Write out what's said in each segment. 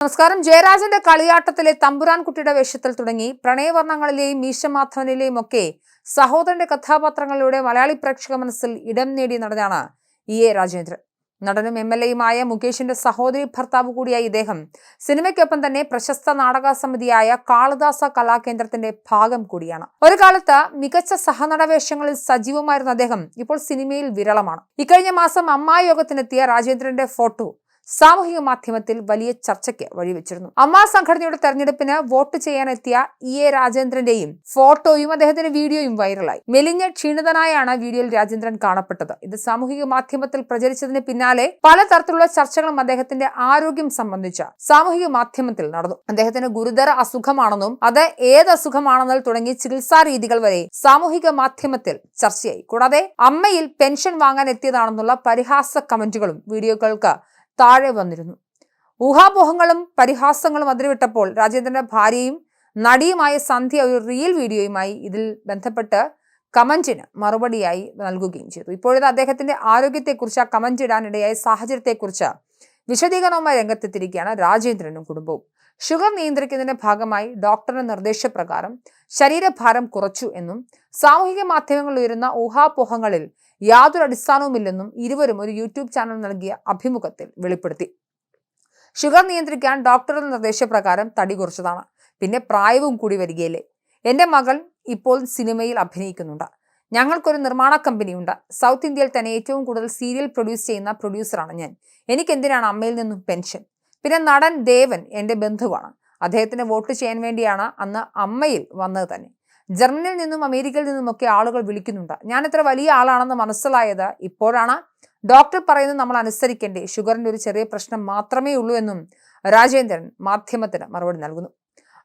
നമസ്കാരം. ജയരാജന്റെ കളിയാട്ടത്തിലെ തമ്പുരാൻകുട്ടിയുടെ വേഷത്തിൽ തുടങ്ങി. പ്രണയവർണങ്ങളിലെയും മീശമാധവനിലെയും ഒക്കെ സഹോദരന്റെ കഥാപാത്രങ്ങളിലൂടെ മലയാളി പ്രേക്ഷക മനസ്സിൽ ഇടം നേടിയ നടനാണ് ഇ എ രാജേന്ദ്രൻ. നടനും എം എൽ എയുമായ മുകേഷിന്റെ സഹോദരി ഭർത്താവ് കൂടിയായ ഇദ്ദേഹം സിനിമയ്ക്കൊപ്പം തന്നെ പ്രശസ്ത നാടക സമിതിയായ കാളിദാസ കലാകേന്ദ്രത്തിന്റെ ഭാഗം കൂടിയാണ്. ഒരു കാലത്ത് മികച്ച സഹനടവേഷങ്ങളിൽ സജീവമായിരുന്ന അദ്ദേഹം ഇപ്പോൾ സിനിമയിൽ വിരളമാണ്. ഇക്കഴിഞ്ഞ മാസം അമ്മായി യോഗത്തിനെത്തിയ രാജേന്ദ്രന്റെ ഫോട്ടോ സാമൂഹിക മാധ്യമത്തിൽ വലിയ ചർച്ചയ്ക്ക് വഴിവെച്ചിരുന്നു. അമ്മ സംഘടനയുടെ തെരഞ്ഞെടുപ്പിന് വോട്ട് ചെയ്യാനെത്തിയ ഇ എ രാജേന്ദ്രന്റെയും ഫോട്ടോയും അദ്ദേഹത്തിന്റെ വീഡിയോയും വൈറലായി. മെലിഞ്ഞ ക്ഷീണിതനായാണ് വീഡിയോയിൽ രാജേന്ദ്രൻ കാണപ്പെട്ടത്. ഇത് സാമൂഹിക മാധ്യമത്തിൽ പ്രചരിച്ചതിന് പിന്നാലെ പലതരത്തിലുള്ള ചർച്ചകളും അദ്ദേഹത്തിന്റെ ആരോഗ്യം സംബന്ധിച്ച സാമൂഹിക മാധ്യമത്തിൽ നടന്നു. അദ്ദേഹത്തിന് ഗുരുതര അസുഖമാണെന്നും അത് ഏത് അസുഖമാണെന്നും തുടങ്ങി ചികിത്സാ രീതികൾ വരെ സാമൂഹിക മാധ്യമത്തിൽ ചർച്ചയായി. കൂടാതെ അമ്മയിൽ പെൻഷൻ വാങ്ങാൻ എത്തിയതാണെന്നുള്ള പരിഹാസ കമന്റുകളും വീഡിയോകൾക്ക് താഴെ വന്നിരുന്നു. ഊഹാപോഹങ്ങളും പരിഹാസങ്ങളും അതിരുവിട്ടപ്പോൾ രാജേന്ദ്രന്റെ ഭാര്യയും നടിയുമായ സന്ധ്യ ഒരു റിയൽ വീഡിയോയുമായി ഇതിൽ ബന്ധപ്പെട്ട് കമന്റിന് മറുപടിയായി നൽകുകയും ചെയ്തു. ഇപ്പോഴത്തെ അദ്ദേഹത്തിന്റെ ആരോഗ്യത്തെക്കുറിച്ച് ആ കമന്റ് ഇടാനിടയായ സാഹചര്യത്തെക്കുറിച്ച് വിശദീകരണവുമായി രംഗത്തെത്തിയിരിക്കുകയാണ് രാജേന്ദ്രനും കുടുംബവും. ഷുഗർ നിയന്ത്രിക്കുന്നതിന്റെ ഭാഗമായി ഡോക്ടറുടെ നിർദ്ദേശപ്രകാരം ശരീരഭാരം കുറച്ചു എന്നും സാമൂഹിക മാധ്യമങ്ങളിൽ ഉയരുന്ന ഊഹാപോഹങ്ങളിൽ യാതൊരു അടിസ്ഥാനവുമില്ലെന്നും ഇരുവരും ഒരു യൂട്യൂബ് ചാനൽ നൽകിയ അഭിമുഖത്തിൽ വെളിപ്പെടുത്തി. ഷുഗർ നിയന്ത്രിക്കാൻ ഡോക്ടറുടെ നിർദ്ദേശപ്രകാരം തടി കുറച്ചതാണ്. പിന്നെ പ്രായവും കൂടി വരികയില്ലേ. എന്റെ മകൾ ഇപ്പോൾ സിനിമയിൽ അഭിനയിക്കുന്നുണ്ട്. ഞങ്ങൾക്കൊരു നിർമ്മാണ കമ്പനിയുണ്ട്. സൗത്ത് ഇന്ത്യയിൽ തന്നെ ഏറ്റവും കൂടുതൽ സീരിയൽ പ്രൊഡ്യൂസ് ചെയ്യുന്ന പ്രൊഡ്യൂസറാണ് ഞാൻ. എനിക്ക് എന്തിനാണ് അമ്മയിൽ നിന്നും പെൻഷൻ? പിന്നെ നടൻ ദേവൻ എന്റെ ബന്ധുവാണ്. അദ്ദേഹത്തിന് വോട്ട് ചെയ്യാൻ വേണ്ടിയാണ് അന്ന് അമ്മയിൽ വന്നത് തന്നെ. ജർമ്മനിയിൽ നിന്നും അമേരിക്കയിൽ നിന്നുമൊക്കെ ആളുകൾ വിളിക്കുന്നുണ്ട്. ഞാൻ എത്ര വലിയ ആളാണെന്ന് മനസ്സിലായത് ഇപ്പോഴാണ്. ഡോക്ടർ പറയുന്നത് നമ്മൾ അനുസരിക്കേണ്ടേ. ഷുഗറിന്റെ ഒരു ചെറിയ പ്രശ്നം മാത്രമേ ഉള്ളൂ എന്നും രാജേന്ദ്രൻ മാധ്യമത്തിന് മറുപടി നൽകുന്നു.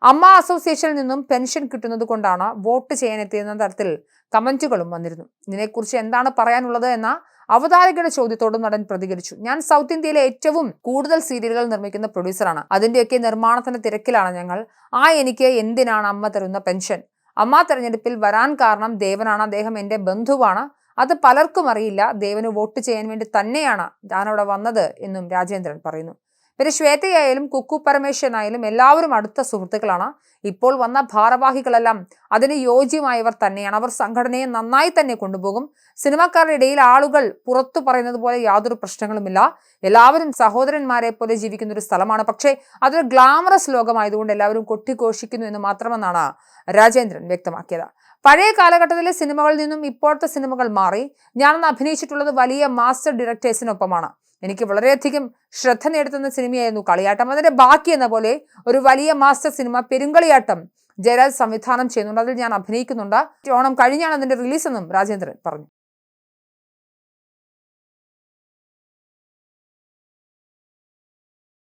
അമ്മ അസോസിയേഷനിൽ നിന്നും പെൻഷൻ കിട്ടുന്നത് കൊണ്ടാണ് വോട്ട് ചെയ്യാനെത്തിയെന്ന തരത്തിൽ കമന്റുകളും വന്നിരുന്നു. ഇതിനെക്കുറിച്ച് എന്താണ് പറയാനുള്ളത് എന്ന അവതാരകയുടെ ചോദ്യത്തോടും നടൻ പ്രതികരിച്ചു. ഞാൻ സൗത്ത് ഇന്ത്യയിലെ ഏറ്റവും കൂടുതൽ സീരിയലുകൾ നിർമ്മിക്കുന്ന പ്രൊഡ്യൂസറാണ്. അതിന്റെയൊക്കെ നിർമ്മാണത്തിന്റെ തിരക്കിലാണ് ഞങ്ങൾ. ആ എനിക്ക് എന്തിനാണ് അമ്മ തരുന്ന പെൻഷൻ? അമ്മ തെരഞ്ഞെടുപ്പിൽ വരാൻ കാരണം ദേവനാണ് അദ്ദേഹം എന്റെ ബന്ധുവാണ്. അത് പലർക്കും അറിയില്ല. ദേവന് വോട്ട് ചെയ്യാൻ വേണ്ടി തന്നെയാണ് ഞാനവിടെ വന്നത് എന്നും രാജേന്ദ്രൻ പറയുന്നു. പിന്നെ ശ്വേതയായാലും കുക്കു പരമേശ്വരനായാലും എല്ലാവരും അടുത്ത സുഹൃത്തുക്കളാണ്. ഇപ്പോൾ വന്ന ഭാരവാഹികളെല്ലാം അതിന് യോജ്യമായവർ തന്നെയാണ്. അവർ സംഘടനയെ നന്നായി തന്നെ കൊണ്ടുപോകും. സിനിമാക്കാരുടെ ഇടയിൽ ആളുകൾ പുറത്തു പറയുന്നത് പോലെ യാതൊരു പ്രശ്നങ്ങളുമില്ല. എല്ലാവരും സഹോദരന്മാരെ പോലെ ജീവിക്കുന്ന ഒരു സ്ഥലമാണ്. പക്ഷേ അതൊരു ഗ്ലാമറസ് ലോകമായതുകൊണ്ട് എല്ലാവരും കൊട്ടിഘോഷിക്കുന്നു എന്ന് മാത്രമെന്നാണ് രാജേന്ദ്രൻ വ്യക്തമാക്കിയത്. പഴയ കാലഘട്ടത്തിലെ സിനിമകളിൽ നിന്നും ഇപ്പോഴത്തെ സിനിമകൾ മാറി. ഞാനന്ന് അഭിനയിച്ചിട്ടുള്ളത് വലിയ മാസ്റ്റർ ഡയറക്ടേഴ്സിനൊപ്പമാണ്. എനിക്ക് വളരെയധികം ശ്രദ്ധ നേടുത്തുന്ന സിനിമയായിരുന്നു കളിയാട്ടം. അതിന്റെ ബാക്കി എന്ന പോലെ ഒരു വലിയ മാസ്റ്റർ സിനിമ പെരുങ്കളിയാട്ടം ജയരാജ് സംവിധാനം ചെയ്യുന്നുണ്ട്. അതിൽ ഞാൻ അഭിനയിക്കുന്നുണ്ട്. ഓണം കഴിഞ്ഞാണ് അതിന്റെ റിലീസ് എന്നും രാജേന്ദ്രൻ പറഞ്ഞു.